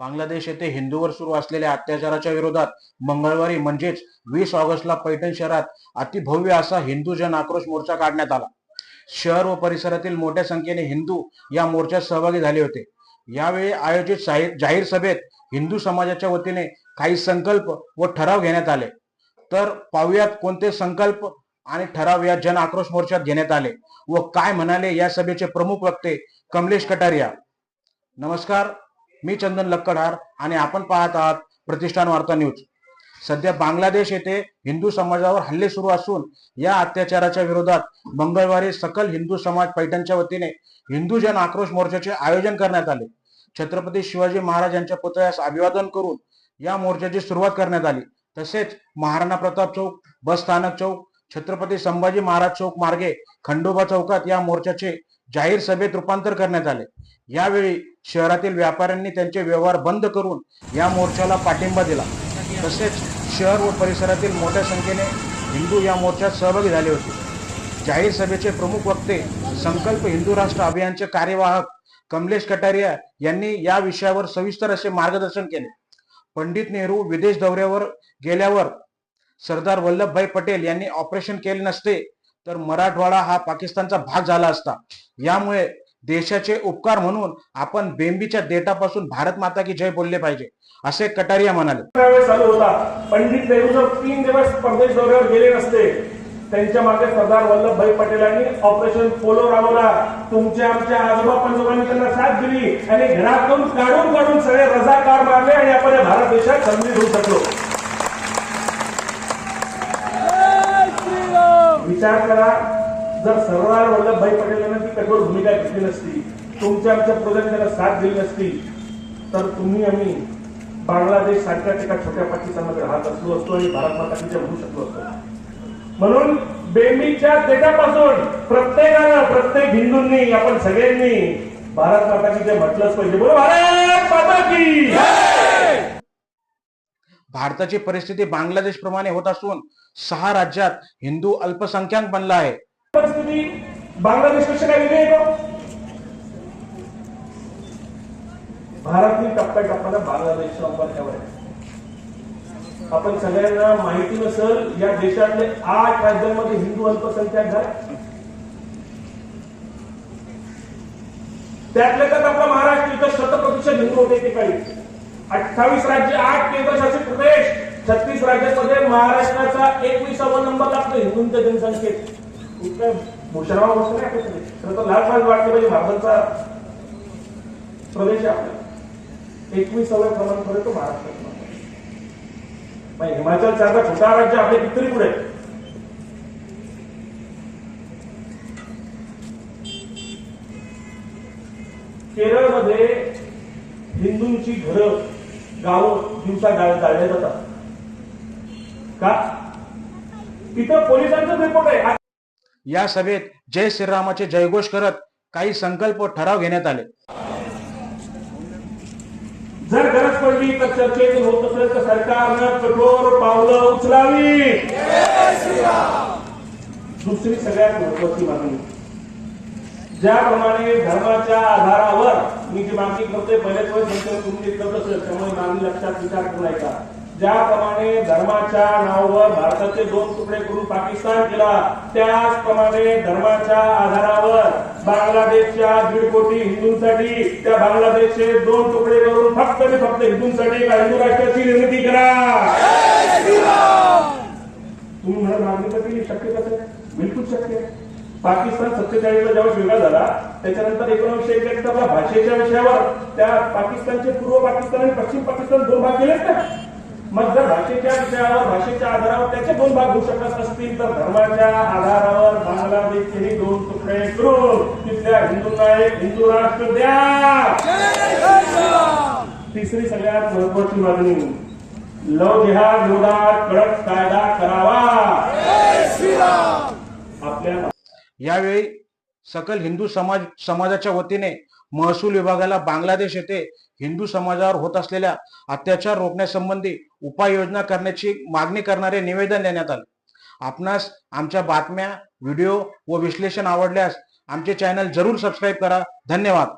बांगलादेश येथे हिंदूवर सुरू असलेल्या अत्याचाराच्या विरोधात मंगळवारी म्हणजेच वीस ऑगस्टला पैठण शहरात अतिभव्य असा हिंदू जन आक्रोश मोर्चा काढण्यात आला. शहर व परिसरातील मोठ्या संख्येने हिंदू या मोर्चात सहभागी झाले होते. यावेळी आयोजित जाहीर सभेत हिंदू समाजाच्या वतीने काही संकल्प व ठराव घेण्यात आले. तर पाहुयात कोणते संकल्प आणि ठराव या जन आक्रोश मोर्चात घेण्यात आले व काय म्हणाले या सभेचे प्रमुख वक्ते कमलेश कटारिया. नमस्कार. मी चंदन लक्कडार आणि आपण पाहत आहात प्रतिष्ठान वार्ता न्यूज. सध्या बांगलादेश येथे हिंदू समाजावर हल्ले सुरू असून या अत्याचाराच्या विरोधात मंगळवारी सकल हिंदू समाज पैठणच्या वतीने हिंदू जन आक्रोश मोर्चाचे आयोजन करण्यात आले. छत्रपती शिवाजी महाराज यांच्या पुतळ्यास अभिवादन करून या मोर्चाची सुरुवात करण्यात आली. तसेच महाराणा प्रताप चौक बस स्थानक चौक छत्रपती संभाजी महाराज चौक मार्गे खंडोबा चौकात या मोर्चाचे जाहीर सभेत रूपांतर करण्यात आले. यावेळी शहरातील व्यापाऱ्यांनी त्यांचे व्यवहार बंद करून या मोर्चाला पाठिंबा दिला. तसेच शहर व परिसरातील मोठ्या संख्येने हिंदू या मोर्चात सहभागी झाले होते. जाहीर सभेचे प्रमुख वक्ते संकल्प हिंदू राष्ट्र अभियानचे कार्यवाहक कमलेश कटारिया यांनी या विषयावर सविस्तर असे मार्गदर्शन केले. पंडित नेहरू विदेश दौऱ्यावर गेल्यावर सरदार वल्लभभाई पटेल यांनी ऑपरेशन केले नसते तर मराठवाडा हा पाकिस्तानचा भाग झाला असता. यामुळे देशाचे उपकार म्हणून आपण बेंबीच्या देटापासून भारत माता की जय बोलले पाहिजे असे कटारिया म्हणाले. चालू होता. पंडित नेहरू तीन दिवस परदेश दौऱ्यावर गेले नसते. त्यांच्या मागे सरदार वल्लभभाई पटेलांनी ऑपरेशन पोलो राबवला. तुमच्या आमच्या आजोबा पंजोबांनी त्यांना साथ दिली आणि घरातून काढून काढून सगळे रजाकार मारले आणि आपण या भारत देशात संधी घेऊ शकलो. विचार करा. जर सरदार वल्लभभाई पटेलांना ती कठोर भूमिका घेतली नसती तुमच्या आमच्या प्रजाने त्याला साथ दिली नसती तर तुम्ही आम्ही बांगलादेश सारख्या एका छोट्या पाकिस्तानमध्ये राहत असलो असतो आणि भारत माताकीच्या म्हणू शकलो असतो. म्हणून बेंबीच्या देशापासून प्रत्येकानं प्रत्येक हिंदूंनी आपण सगळ्यांनी भारत माता की जय म्हटलंच पाहिजे. बरोबर भारत माता की भारताची परिस्थिती बांगलादेश प्रमाणे होत असून सहा राज्यात हिंदू अल्पसंख्याक बनला आहे. परिस्थिती बांगलादेशपेक्षा काय वेगळी भारत बांगलादेशच्या आहे. आपण सगळ्यांना माहिती नसेल या देशातले आठ राज्यांमध्ये हिंदू अल्पसंख्याक झाले. त्यातल्या त्यात आपला महाराष्ट्र इथं शतप्रतिशत हिंदू होते ते काही अठ्ठावीस राज्य आठ केंद्र छत्तीस राज्यांमध्ये महाराष्ट्राचा एकविसावा नंबर लागतोय उंच जनसंख्येत. इतकं भूषणावर वस्तू नाही आपल्या सगळे. खरं तर लहान लहान वाटते पाहिजे भारताचा प्रदेश आपला. एकविसाव्या क्रमांकावर महाराष्ट्रात हिमाचल सारखा छोटा राज्य आपले कितीतरी पुढे केरळमध्ये हिंदूंची घरं गावं दिवसा जाळल्या जातात. का? तिथं पोलिसांचाच रिपोर्ट आहे. या सभेत जय श्रीरामाचे जयघोष करत काही संकल्प ठराव घेण्यात आले. जर गरज पडली तर चर्चेतून होत असेल तर सरकारनं कठोर पावलं उचलावी. दुसरी सगळ्यात महत्वाची मागणी ज्याप्रमाणे धर्माच्या आधारावर मी जी मागणी करतोय वेळेस म्हणतो तुम्ही करत असेल त्यामुळे मागणी लक्षात विचार करू नका. ज्याप्रमाणे धर्माच्या नावावर भारताचे दोन तुकडे करून पाकिस्तान केला त्याचप्रमाणे धर्माच्या आधारावर बांगलादेशच्या दीड कोटी हिंदूंसाठी त्या बांगलादेशचे दोन तुकडे करून फक्त आणि फक्त हिंदूंसाठी एका हिंदू राष्ट्राची निर्मिती करा. तुम्ही म्हणत मागणी तर केली शक्य कसं बिलकुल शक्य आहे. पाकिस्तान सत्तेचाळीसला जेव्हा वेगळा झाला त्याच्यानंतर एकोणीसशे एक्याहत्तरला भाषेच्या विषयावर त्या पाकिस्तानचे पूर्व पाकिस्तान आणि पश्चिम पाकिस्तान दोन भाग केलेत ना मग जर भाषेच्या विषयावर भाषेच्या आधारावर त्याचे दोन भाग होऊ शकत असतील तर धर्माच्या आधारावर बांगलादेशचे दोन तुकडे करून तिथल्या हिंदूंना एक हिंदू राष्ट्र द्या. तिसरी सगळ्यात महत्वाची मागणी लव जिहाद विरोधात कडक कायदा करावा. आपल्या यावेळी सकल हिंदू समाज समाजाच्या वतीने महसूल विभागाला बांगलादेश येथे हिंदू समाजावर होत असलेल्या अत्याचार रोखण्यासंबंधी उपाययोजना करण्याची मागणी करणारे निवेदन देण्यात आले. आपणास आमच्या बातम्या व्हिडिओ व विश्लेषण आवडल्यास आमचे चॅनल जरूर सबस्क्राईब करा. धन्यवाद.